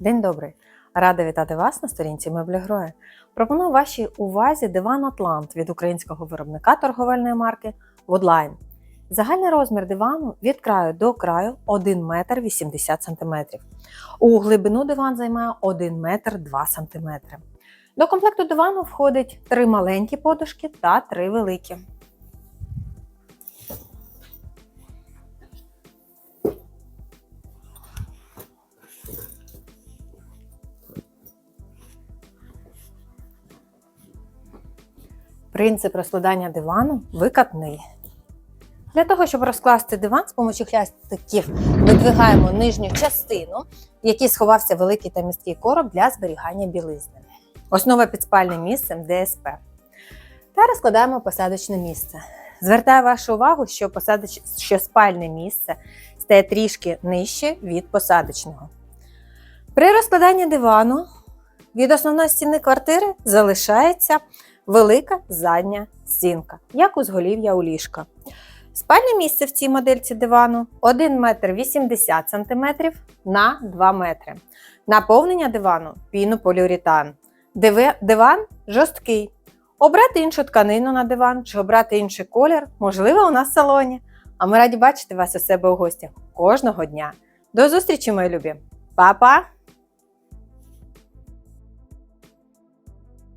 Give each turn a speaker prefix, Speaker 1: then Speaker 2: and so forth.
Speaker 1: День добрий! Рада вітати вас на сторінці Меблі Гроя. Пропоную вашій увазі диван Атлант від українського виробника торговельної марки Woodline. Загальний розмір дивану від краю до краю 1 метр 80 см. У глибину диван займає 1 метр 2 см. До комплекту дивану входить три маленькі подушки та три великі. Принцип розкладання дивану викатний. Для того, щоб розкласти диван, з допомогою хлястиків видвигаємо нижню частину, в якій сховався великий та місткий короб для зберігання білизни. Основа під спальним місцем ДСП. Та розкладаємо посадочне місце. Звертаю вашу увагу, що, посадоч... що спальне місце стає трішки нижче від посадочного. При розкладанні дивану від основної стіни квартири залишається велика задня стінка, як узголів'я у ліжка. Спальне місце в цій модельці дивану 1 метр 80 см на 2 метри. Наповнення дивану пінополіуретан. Диван жорсткий. Обрати іншу тканину на диван чи обрати інший колір, можливо, у нас в салоні. А ми раді бачити вас у себе у гостях кожного дня. До зустрічі, мої любі! Па-па!